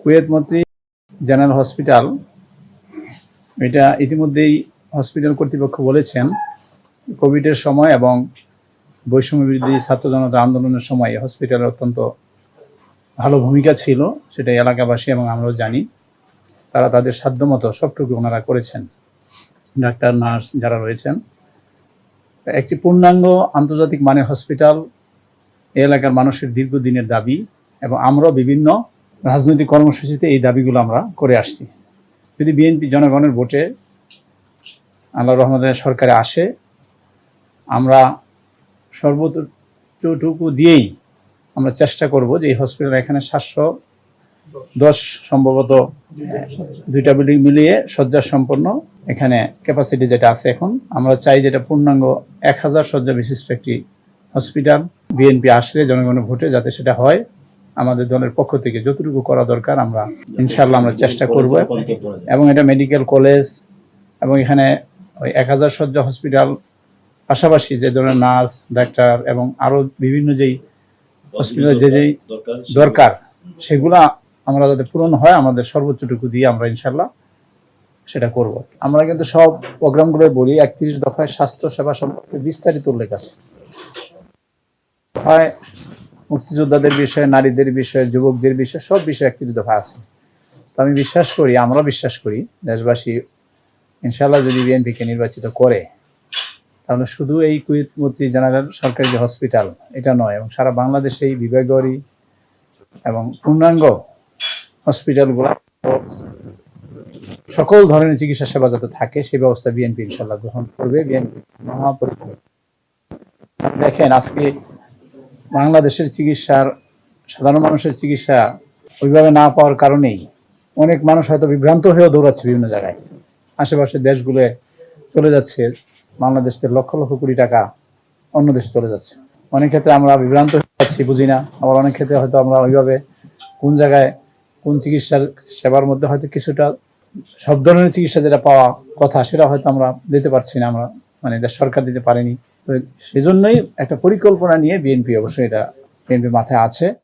Kuwait মন্ত্রী general hospital, এটা ইতিমধ্যেই হসপিটাল কর্তৃপক্ষ বলেছেন, কোভিডের সময় এবং বৈষম্য বিরোধী ছাত্র জনতা আন্দোলনের সময় হসপিটালের অত্যন্ত ভালো ভূমিকা ছিল সেটা এলাকাবাসী এবং আমরাও জানি। তারা তাদের সাধ্যমতো সবটুকু ওনারা করেছেন। ডাক্তার, নার্স যারা রয়েছেন। একটি পূর্ণাঙ্গ আন্তর্জাতিক মানে হসপিটাল এলাকার মানুষের দীর্ঘদিনের দাবি এবং আমরাও বিভিন্ন রাজনৈতিক কর্মসূচিতে এই দাবিগুলো আমরা করে আসছি। যদি বিএনপি জনগণের ভোটে আল্লাহ রহমদের সরকারে আসে, আমরা সর্বোচ্চটুকু দিয়েই আমরা চেষ্টা করব যে এই হসপিটাল এখানে সাতশো দশ সম্ভবত দুইটা বিল্ডিং মিলিয়ে শয্যা সম্পন্ন এখানে ক্যাপাসিটি যেটা আছে এখন। আমরা চাই যেটা পূর্ণাঙ্গ এক হাজার শয্যা বিশিষ্ট একটি হসপিটাল বিএনপি আসলে জনগণের ভোটে যাতে সেটা হয়। আমাদের দলের পক্ষ থেকে যতটুকু করা দরকার আমরা ইনশাল্লাহ আমরা চেষ্টা করব। এবং এটা মেডিকেল কলেজ এবং এখানে ওই এক হাজার শয্যা হসপিটাল পাশাপাশি যে ধরনের নার্স, ডাক্তার এবং আরও বিভিন্ন যেই হসপিটালে যে যেই দরকার, সেগুলা আমরা যাতে পূরণ হয়, আমাদের সর্বোচ্চটুকু দিয়ে আমরা ইনশাল্লাহ সেটা করব। আমরা কিন্তু সব প্রোগ্রামগুলো বলি, একত্রিশ দফায় স্বাস্থ্য সেবা সম্পর্কে বিস্তারিত উল্লেখ আছে। হয় মুক্তিযোদ্ধাদের বিষয়ে, নারীদের বিষয়ে, যুবকদের বিষয়ে সব বিষয়ে একটি দফা আছে। তো আমি বিশ্বাস করি আমরা বিশ্বাস করি, দেশবাসী ইনশাল্লাহ যদি বিএনপিকে নির্বাচিত করে, তাহলে শুধু এই কুয়েত মন্ত্রী জেনারেল সরকারি যে হসপিটাল, এটা নয়, এবং সারা বাংলাদেশে এই বিভাগীয় এবং পূর্ণাঙ্গ হসপিটালগুলো সকল ধরনের চিকিৎসা সেবা যাতে থাকে সেই ব্যবস্থা বিএনপি ইনশাল্লাহ গ্রহণ করবে। বিএনপি মহাপরিকল্পনা দেখেন, আজকে বাংলাদেশের চিকিৎসার, সাধারণ মানুষের চিকিৎসা ওইভাবে না পাওয়ার কারণেই অনেক মানুষ হয়তো বিভ্রান্ত হয়েও দৌড়াচ্ছে বিভিন্ন জায়গায়। আশেপাশের দেশগুলো চলে যাচ্ছে বাংলাদেশ থেকে লক্ষ লক্ষ কোটি টাকা অন্য দেশে চলে যাচ্ছে। অনেক ক্ষেত্রে আমরা বিভ্রান্ত হয়ে যাচ্ছি, বুঝি না। আবার অনেক ক্ষেত্রে হয়তো আমরা ওইভাবে কোন জায়গায়, কোন চিকিৎসার সেবার মধ্যে হয়তো কিছুটা, সব ধরনের চিকিৎসা যেটা পাওয়া কথা, সেটা হয়তো আমরা দিতে পারছি না, আমরা মানে সরকার দিতে পারেনি। সেজন্যই একটা পরিকল্পনা নিয়ে বিএনপি অবশ্যই এটা বিএনপি মাথায় আছে।